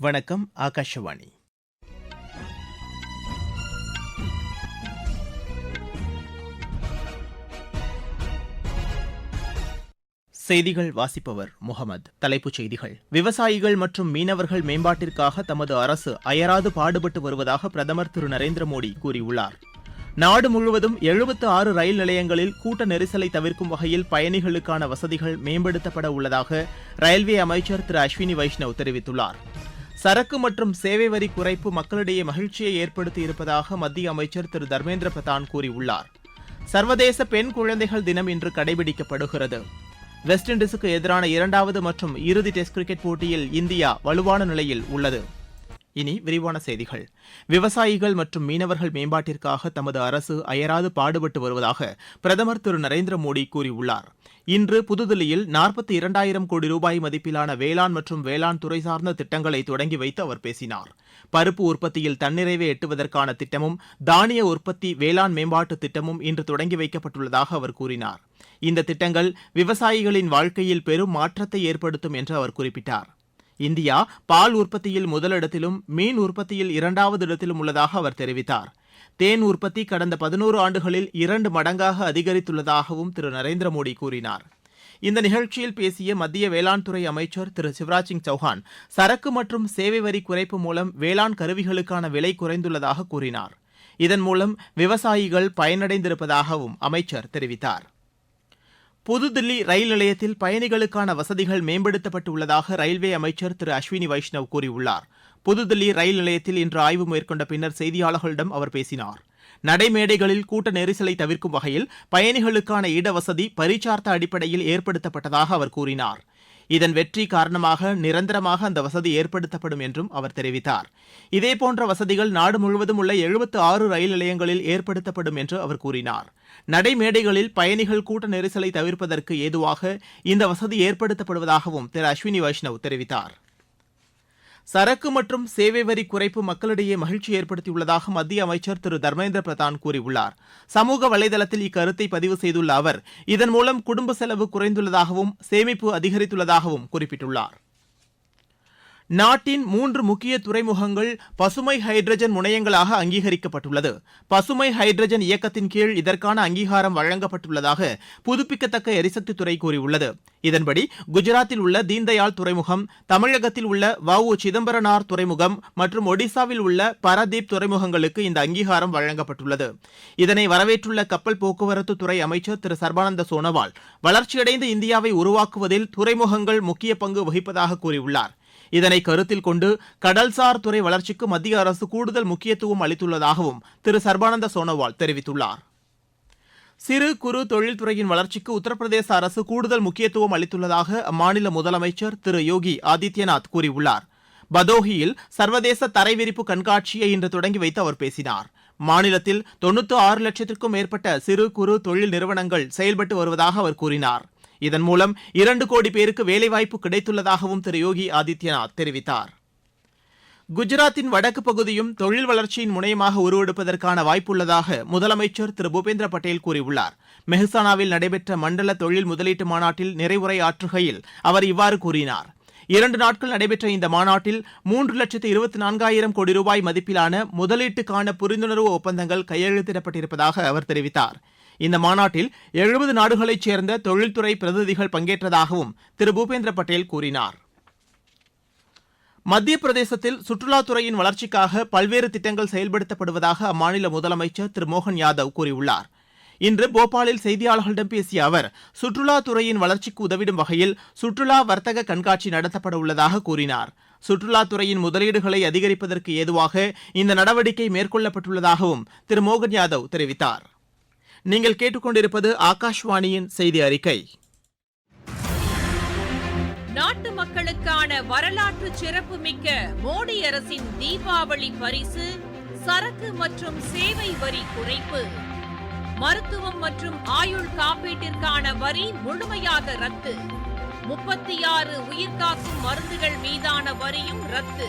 வணக்கம் ஆகாஷவாணி. செய்திகள் வாசிப்பவர் முகமது. தலைப்புச் செய்திகள். விவசாயிகள் மற்றும் மீனவர்கள் மேம்பாட்டிற்காக தமது அரசு அயராது பாடுபட்டு வருவதாக பிரதமர் திரு. நரேந்திர மோடி கூறியுள்ளார். நாடு முழுவதும் எழுபத்து ஆறு ரயில் நிலையங்களில் கூட்ட நெரிசலை தவிர்க்கும் வகையில் பயணிகளுக்கான வசதிகள் மேம்படுத்தப்பட உள்ளதாக ரயில்வே அமைச்சர் திரு. அஸ்வினி வைஷ்ணவ் தெரிவித்துள்ளார். சரக்கு மற்றும் சேவை வரி குறைப்பு மக்களிடையே மகிழ்ச்சியை ஏற்படுத்தி இருப்பதாக மத்திய அமைச்சர் திரு தர்மேந்திர பிரதான் கூறியுள்ளார். சர்வதேச பெண் குழந்தைகள் தினம் இன்று கடைபிடிக்கப்படுகிறது. வெஸ்ட் இண்டீஸுக்கு எதிரான இரண்டாவது மற்றும் இறுதி டெஸ்ட் கிரிக்கெட் போட்டியில் இந்தியா வலுவான நிலையில் உள்ளது. இனி விரிவான செய்திகள். விவசாயிகள் மற்றும் மீனவர்கள் மேம்பாட்டிற்காக தமது அரசு அயராது பாடுபட்டு வருவதாக பிரதமர் திரு நரேந்திர மோடி கூறியுள்ளார். இன்று புதுதில்லியில் நாற்பத்தி இரண்டாயிரம் கோடி ரூபாய் மதிப்பிலான வேளாண் மற்றும் வேளாண் துறை சார்ந்த திட்டங்களை தொடங்கி வைத்து அவர் பேசினார். பருப்பு உற்பத்தியில் தன்னிறைவை எட்டுவதற்கான திட்டமும் தானிய உற்பத்தி வேளாண் மேம்பாட்டு திட்டமும் இன்று தொடங்கி வைக்கப்பட்டுள்ளதாக அவர் கூறினார். இந்த திட்டங்கள் விவசாயிகளின் வாழ்க்கையில் பெரும் மாற்றத்தை ஏற்படுத்தும் என்று அவர் குறிப்பிட்டார். இந்தியா பால் உற்பத்தியில் முதலிடத்திலும் மீன் உற்பத்தியில் இரண்டாவது இடத்திலும் உள்ளதாக அவர் தெரிவித்தார். தேன் உற்பத்தி கடந்த பதினோரு ஆண்டுகளில் இரண்டு மடங்காக அதிகரித்துள்ளதாகவும் திரு. நரேந்திர மோடி கூறினார். இந்த நிகழ்ச்சியில் பேசிய மத்திய வேளாண் துறை அமைச்சர் திரு. சிவராஜ் சிங் சௌஹான் சரக்கு மற்றும் சேவை வரி குறைப்பு மூலம் வேளாண் கருவிகளுக்கான விலை குறைந்துள்ளதாக கூறினார். இதன் மூலம் விவசாயிகள் பயனடைந்திருப்பதாகவும் அமைச்சர் தெரிவித்தார். புதுதில்லி ரயில் நிலையத்தில் பயணிகளுக்கான வசதிகள் மேம்படுத்தப்பட்டு உள்ளதாக ரயில்வே அமைச்சர் திரு அஸ்வினி வைஷ்ணவ் கூறியுள்ளார். புதுதில்லி ரயில் நிலையத்தில் இன்று ஆய்வு மேற்கொண்ட பின்னர் செய்தியாளர்களிடம் அவர் பேசினார். நடைமேடைகளில் கூட்ட நெரிசலை தவிர்க்கும் வகையில் பயணிகளுக்கான இடவசதி பரிச்சார்த்த அடிப்படையில் ஏற்படுத்தப்பட்டதாக அவர் கூறினார். இதன் வெற்றி காரணமாக நிரந்தரமாக அந்த வசதி ஏற்படுத்தப்படும் என்றும் அவர் தெரிவித்தார். இதேபோன்ற வசதிகள் நாடு முழுவதும் உள்ள எழுபத்து ஆறு ரயில் நிலையங்களில் ஏற்படுத்தப்படும் என்று அவர் கூறினார். நடைமேடைகளில் பயணிகள் கூட்ட நெரிசலை தவிர்ப்பதற்கு ஏதுவாக இந்த வசதி ஏற்படுத்தப்படுவதாகவும் திரு அஸ்வினி வைஷ்ணவ் தெரிவித்தார். சரக்கு மற்றும் சேவை வரி குறைப்பு மக்களிடையே மகிழ்ச்சி ஏற்படுத்தியுள்ளதாக மத்திய அமைச்சர் திரு தர்மேந்திர பிரதான் கூறியுள்ளார். சமூக வலைதளத்தில் இக்கருத்தை பதிவு செய்துள்ள அவர் இதன் மூலம் குடும்ப செலவு குறைந்துள்ளதாகவும் சேமிப்பு அதிகரித்துள்ளதாகவும் குறிப்பிட்டுள்ளார். நாட்டின் மூன்று முக்கிய துறைமுகங்கள் பசுமை ஹைட்ரஜன் முனையங்களாக அங்கீகரிக்கப்பட்டுள்ளது. பசுமை ஹைட்ரஜன் இயக்கத்தின் கீழ் இதற்கான அங்கீகாரம் வழங்கப்பட்டுள்ளதாக புதுப்பிக்கத்தக்க எரிசக்தித்துறை கூறியுள்ளது. இதன்படி குஜராத்தில் உள்ள தீன்தயாள் துறைமுகம் தமிழகத்தில் உள்ள வ உ சிதம்பரனார் துறைமுகம் மற்றும் ஒடிசாவில் உள்ள பரதீப் துறைமுகங்களுக்கு இந்த அங்கீகாரம் வழங்கப்பட்டுள்ளது. இதனை வரவேற்றுள்ள கப்பல் போக்குவரத்து துறை அமைச்சர் திரு சர்பானந்த சோனோவால் வளர்ச்சியடைந்த இந்தியாவை உருவாக்குவதில் துறைமுகங்கள் முக்கிய பங்கு வகிப்பதாக கூறியுள்ளார். இதனை கருத்தில் கொண்டு கடல்சார் துறை வளர்ச்சிக்கு மத்திய அரசு கூடுதல் முக்கியத்துவம் அளித்துள்ளதாகவும் திரு சர்பானந்த சோனோவால் தெரிவித்துள்ளார். சிறு குறு தொழில்துறையின் வளர்ச்சிக்கு உத்தரப்பிரதேச அரசு கூடுதல் முக்கியத்துவம் அளித்துள்ளதாக அம்மாநில முதலமைச்சர் திரு யோகி ஆதித்யநாத் கூறியுள்ளார். பதோஹியில் சர்வதேச தரைவிரிப்பு கண்காட்சியை இன்று தொடங்கி வைத்து அவர் பேசினார். மாநிலத்தில் தொண்ணூத்தி ஆறு லட்சத்திற்கும் மேற்பட்ட சிறு குறு தொழில் நிறுவனங்கள் செயல்பட்டு வருவதாக அவர் கூறினார். இதன் மூலம் இரண்டு கோடி பேருக்கு வேலைவாய்ப்பு கிடைத்துள்ளதாகவும் திரு யோகி ஆதித்யநாத் தெரிவித்தார். குஜராத்தின் வடக்கு பகுதியும் தொழில் வளர்ச்சியின் முனையமாக உருவெடுப்பதற்கான வாய்ப்புள்ளதாக முதலமைச்சர் திரு பூபேந்திர பட்டேல் கூறியுள்ளார். மெஹசானாவில் நடைபெற்ற மண்டல தொழில் முதலீட்டு மாநாட்டில் நிறைவுரையாற்றுகையில் அவர் இவ்வாறு கூறினார். இரண்டு நாட்கள் நடைபெற்ற இந்த மாநாட்டில் மூன்று லட்சத்து இருபத்தி நான்காயிரம் கோடி ரூபாய் மதிப்பிலான முதலீட்டுக்கான புரிந்துணர்வு ஒப்பந்தங்கள் கையெழுத்திடப்பட்டிருப்பதாக அவர் தெரிவித்தார். இந்த மாநாட்டில் எழுபது நாடுகளைச் சேர்ந்த தொழில்துறை பிரதிநிதிகள் பங்கேற்றதாகவும் திரு. பூபேந்திர பட்டேல் கூறினார். மத்திய பிரதேசத்தில் சுற்றுலாத்துறையின் வளர்ச்சிக்காக பல்வேறு திட்டங்கள் செயல்படுத்தப்படுவதாக அம்மாநில முதலமைச்சர் திரு. மோகன் யாதவ் கூறியுள்ளார். இன்று போபாலில் செய்தியாளர்களிடம் பேசிய அவர் சுற்றுலாத்துறையின் வளர்ச்சிக்கு உதவிடும் வகையில் சுற்றுலா வர்த்தக கண்காட்சி நடத்தப்பட உள்ளதாக கூறினார். சுற்றுலாத்துறையின் முதலீடுகளை அதிகரிப்பதற்கு ஏதுவாக இந்த நடவடிக்கை மேற்கொள்ளப்பட்டுள்ளதாகவும் திரு. மோகன் யாதவ் தெரிவித்தார். நீங்கள் கேட்டுக்கொண்டிருப்பது ஆகாஷ்வாணியின் செய்தி அறிக்கை. நாட்டு மக்களுக்கான வரலாற்று சிறப்புமிக்க மோடி அரசின் தீபாவளி பரிசு சரக்கு மற்றும் சேவை வரி குறைப்பு. மருத்துவம் மற்றும் ஆயுள் காப்பீட்டிற்கான வரி முழுமையாக ரத்து. முப்பத்தி ஆறு உயிர்காக்கும் மருந்துகள் மீதான வரியும் ரத்து.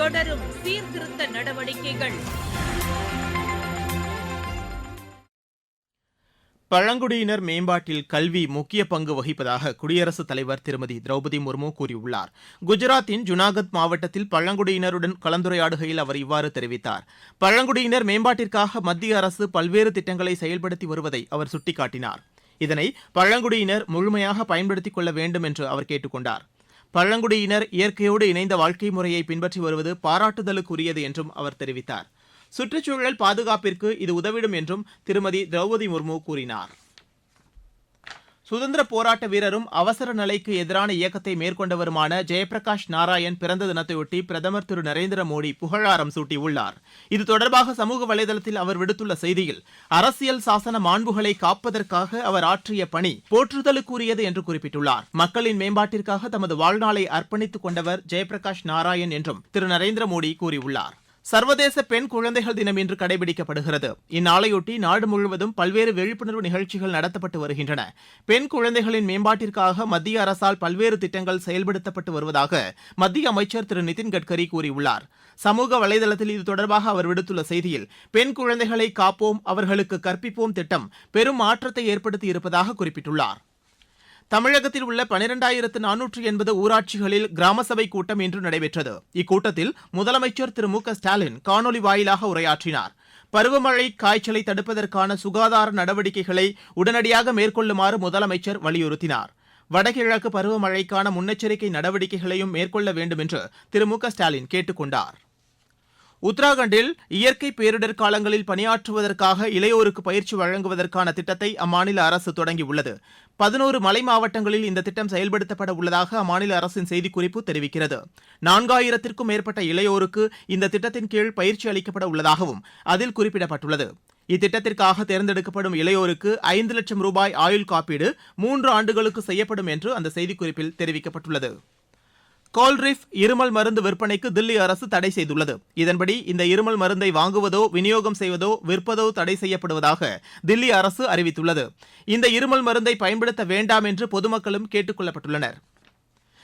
தொடரும் சீர்திருத்த நடவடிக்கைகள். பழங்குடியினர் மேம்பாட்டில் கல்வி முக்கிய பங்கு வகிப்பதாக குடியரசுத் தலைவர் திருமதி திரௌபதி முர்மு கூறியுள்ளார். குஜராத்தின் ஜுனாகத் மாவட்டத்தில் பழங்குடியினருடன் கலந்துரையாடுகையில் அவர் இவ்வாறு தெரிவித்தார். பழங்குடியினர் மேம்பாட்டிற்காக மத்திய அரசு பல்வேறு திட்டங்களை செயல்படுத்தி வருவதை அவர் சுட்டிக்காட்டினார். இதனை பழங்குடியினர் முழுமையாக பயன்படுத்திக் கொள்ள வேண்டும் என்று அவர் கேட்டுக் கொண்டாா் பழங்குடியினர் இயற்கையோடு இணைந்த வாழ்க்கை முறையை பின்பற்றி வருவது பாராட்டுதலுக்குரியது என்றும் அவர் தெரிவித்தார். சுற்றுச்சூழல் பாதுகாப்பிற்கு இது உதவிடும் என்றும் திருமதி திரௌபதி முர்மு கூறினார். சுதந்திர போராட்ட வீரரும் அவசர நிலைக்கு எதிரான இயக்கத்தை மேற்கொண்டவருமான ஜெயபிரகாஷ் நாராயண் பிறந்த தினத்தையொட்டி பிரதமர் திரு நரேந்திர மோடி புகழாரம் சூட்டியுள்ளார். இது தொடர்பாக சமூக வலைதளத்தில் அவர் விடுத்துள்ள செய்தியில் அரசியல் சாசன மாண்புகளை காப்பதற்காக அவர் ஆற்றிய பணி போற்றுதலுக்குரியது என்று குறிப்பிட்டுள்ளார். மக்களின் மேம்பாட்டிற்காக தமது வாழ்நாளை அர்ப்பணித்துக் கொண்டவர் ஜெயபிரகாஷ் நாராயண் என்றும் திரு நரேந்திர மோடி கூறியுள்ளார். சர்வதேச பெண் குழந்தைகள் தினம் இன்று கடைபிடிக்கப்படுகிறது. இந்நாளையொட்டி நாடு முழுவதும் பல்வேறு விழிப்புணர்வு நிகழ்ச்சிகள் நடத்தப்பட்டு வருகின்றன. பெண் குழந்தைகளின் மேம்பாட்டிற்காக மத்திய அரசால் பல்வேறு திட்டங்கள் செயல்படுத்தப்பட்டு வருவதாக மத்திய அமைச்சர் திரு நிதின் கட்கரி கூறியுள்ளார். சமூக வலைதளத்தில் இது தொடர்பாக அவர் விடுத்துள்ள செய்தியில் பெண் குழந்தைகளை காப்போம் அவர்களுக்கு கற்பிப்போம் திட்டம் பெரும் மாற்றத்தை ஏற்படுத்தி இருப்பதாக குறிப்பிட்டுள்ளார். தமிழகத்தில் உள்ள பனிரெண்டாயிரத்து நானூற்று எண்பது ஊராட்சிகளில் கிராம சபை கூட்டம் இன்று நடைபெற்றது. இக்கூட்டத்தில் முதலமைச்சர் திரு மு க ஸ்டாலின் காணொலி வாயிலாக உரையாற்றினார். பருவமழை காய்ச்சலை தடுப்பதற்கான சுகாதார நடவடிக்கைகளை உடனடியாக மேற்கொள்ளுமாறு முதலமைச்சர் வலியுறுத்தினார். வடகிழக்கு பருவமழைக்கான முன்னெச்சரிக்கை நடவடிக்கைகளையும் மேற்கொள்ள வேண்டும் என்று திரு மு க ஸ்டாலின் கேட்டுக் கொண்டார். உத்தராகண்டில் இயற்கை பேரிடர் காலங்களில் பணியாற்றுவதற்காக இளையோருக்கு பயிற்சி வழங்குவதற்கான திட்டத்தை அம்மாநில அரசு தொடங்கியுள்ளது. பதினோரு மலை மாவட்டங்களில் இந்த திட்டம் செயல்படுத்தப்பட உள்ளதாக அம்மாநில அரசின் செய்திக்குறிப்பு தெரிவிக்கிறது. நான்காயிரத்திற்கும் மேற்பட்ட இளையோருக்கு இந்த திட்டத்தின் கீழ் பயிற்சி அளிக்கப்பட உள்ளதாகவும் அதில் குறிப்பிடப்பட்டுள்ளது. இத்திட்டத்திற்காக தேர்ந்தெடுக்கப்படும் இளையோருக்கு ஐந்து லட்சம் ரூபாய் ஆயுள் காப்பீடு மூன்று ஆண்டுகளுக்கு செய்யப்படும் என்று அந்த செய்திக்குறிப்பில் தெரிவிக்கப்பட்டுள்ளது. கோல்ரிஃப் இருமல் மருந்து விற்பனைக்கு தில்லி அரசு தடை செய்துள்ளது. இதன்படி இந்த இருமல் மருந்தை வாங்குவதோ விநியோகம் செய்வதோ விற்பதோ தடை செய்யப்படுவதாக தில்லி அரசு அறிவித்துள்ளது. இந்த இருமல் மருந்தை பயன்படுத்த வேண்டாம் என்று பொதுமக்களும் கேட்டுக் கொள்ளப்பட்டுள்ளனர்.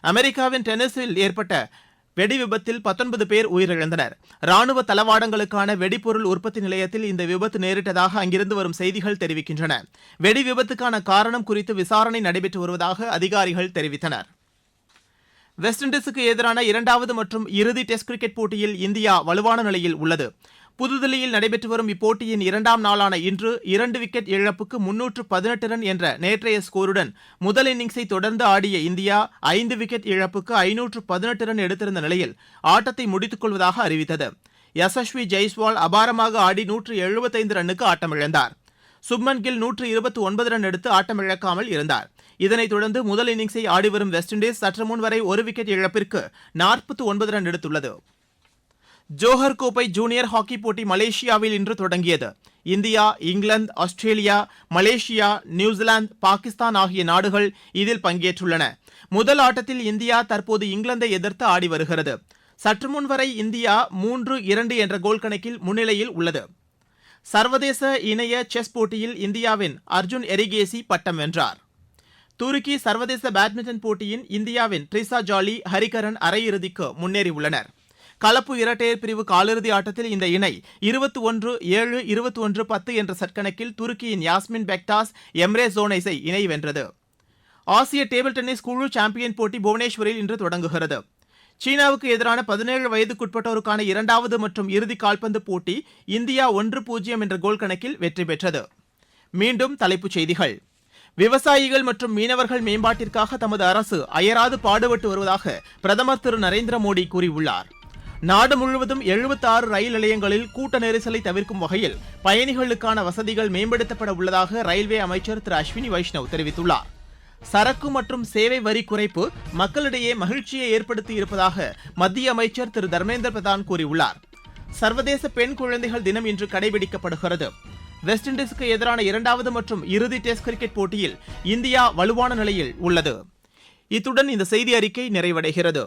அமெரிக்காவின் டென்னிஸில் ஏற்பட்ட வெடி விபத்தில் பத்தொன்பது பேர் உயிரிழந்தனர். ராணுவ தளவாடங்களுக்கான வெடிபொருள் உற்பத்தி நிலையத்தில் இந்த விபத்து நேரிட்டதாக அங்கிருந்து வரும் செய்திகள் தெரிவிக்கின்றன. வெடி விபத்துக்கான காரணம் குறித்து விசாரணை நடைபெற்று வருவதாக அதிகாரிகள் தெரிவித்தனர். வெஸ்ட் இண்டீஸுக்கு எதிரான இரண்டாவது மற்றும் இறுதி டெஸ்ட் கிரிக்கெட் போட்டியில் இந்தியா வலுவான நிலையில் உள்ளது. புதுதில்லியில் நடைபெற்று வரும் இப்போட்டியின் இரண்டாம் நாளான இன்று இரண்டு விக்கெட் இழப்புக்கு முன்னூற்று பதினெட்டு ரன் என்ற நேற்றைய ஸ்கோருடன் முதல் இன்னிங்ஸை தொடர்ந்து ஆடிய இந்தியா ஐந்து விக்கெட் இழப்புக்கு ஐநூற்று பதினெட்டு ரன் எடுத்திருந்த நிலையில் ஆட்டத்தை முடித்துக் கொள்வதாக அறிவித்தது. யசஸ்வி ஜெய்ஸ்வால் அபாரமாக ஆடி நூற்று எழுபத்தைந்து ரன்னுக்கு ஆட்டமிழந்தார். சுப்மன் கில் நூற்று இருபத்தி ஒன்பது ரன் எடுத்து ஆட்டமிழக்காமல் இருந்தார். இதனைத் தொடர்ந்து முதல் இன்னிங்ஸை ஆடிவரும் வெஸ்ட் இண்டீஸ் சற்று முன் வரை ஒரு விக்கெட் இழப்பிற்கு நாற்பத்தி ஒன்பது ரன் எடுத்துள்ளது. ஜோஹர் கோப்பை ஜூனியர் ஹாக்கி போட்டி மலேசியாவில் இன்று தொடங்கியது. India England Australia Malaysia New Zealand Pakistan ஆகிய நாடுகள் இதில் பங்கேற்றுள்ளன. முதல் ஆட்டத்தில் இந்தியா தற்போது இங்கிலாந்தை எதிர்த்து ஆடி வருகிறது. சற்று முன் வரை இந்தியா மூன்று இரண்டு என்ற கோல் கணக்கில் முன்னிலையில் உள்ளது. சர்வதேச இணைய செஸ் போட்டியில் இந்தியாவின் அர்ஜுன் எரிகேசி பட்டம் வென்றார். துருக்கி சர்வதேச பேட்மிண்டன் போட்டியின் இந்தியாவின் ட்ரிசா ஜாலி ஹரிகரன் அரையிறுதிக்கு முன்னேறியுள்ளனர். கலப்பு இரட்டையர் பிரிவு காலிறுதி ஆட்டத்தில் இந்த இணை இருபத்தி ஒன்று ஏழு இருபத்தி ஒன்று பத்து என்ற சற்கணக்கில் துருக்கியின் யாஸ்மின் பெக்டாஸ் எம்ரே ஜோனைஸை இணை வென்றது. ஆசிய டேபிள் டென்னிஸ் குழு சாம்பியன் போட்டி புவனேஸ்வரில் இன்று தொடங்குகிறது. சீனாவுக்கு எதிரான பதினேழு வயதுக்குட்பட்டோருக்கான இரண்டாவது மற்றும் இறுதி கால்பந்து போட்டி இந்தியா ஒன்று பூஜ்ஜியம் என்ற கோல் கணக்கில் வெற்றி பெற்றது. மீண்டும் தலைப்புச் செய்திகள். விவசாயிகள் மற்றும் மீனவர்கள் மேம்பாட்டிற்காக தமது அரசு அயராது பாடுபட்டு வருவதாக பிரதமர் திரு நரேந்திர மோடி கூறியுள்ளார். நாடு முழுவதும் 76 ரயில் நிலையங்களில் கூட்ட நெரிசலை தவிர்க்கும் வகையில் பயணிகளுக்கான வசதிகள் மேம்படுத்தப்பட உள்ளதாக ரயில்வே அமைச்சர் திரு அஸ்வினி வைஷ்ணவ் தெரிவித்துள்ளார். சரக்கு மற்றும் சேவை வரி குறைப்பு மக்களிடையே மகிழ்ச்சியை ஏற்படுத்தி இருப்பதாக மத்திய அமைச்சர் திரு தர்மேந்திர பிரதான் கூறியுள்ளார். சர்வதேச பெண் குழந்தைகள் தினம் இன்று கடைபிடிக்கப்படுகிறது. வெஸ்ட் இண்டீஸுக்கு எதிரான இரண்டாவது மற்றும் இறுதி டெஸ்ட் கிரிக்கெட் போட்டியில் இந்தியா வலுவான நிலையில் உள்ளது. இத்துடன் இந்த செய்தி அறிக்கை நிறைவடைகிறது.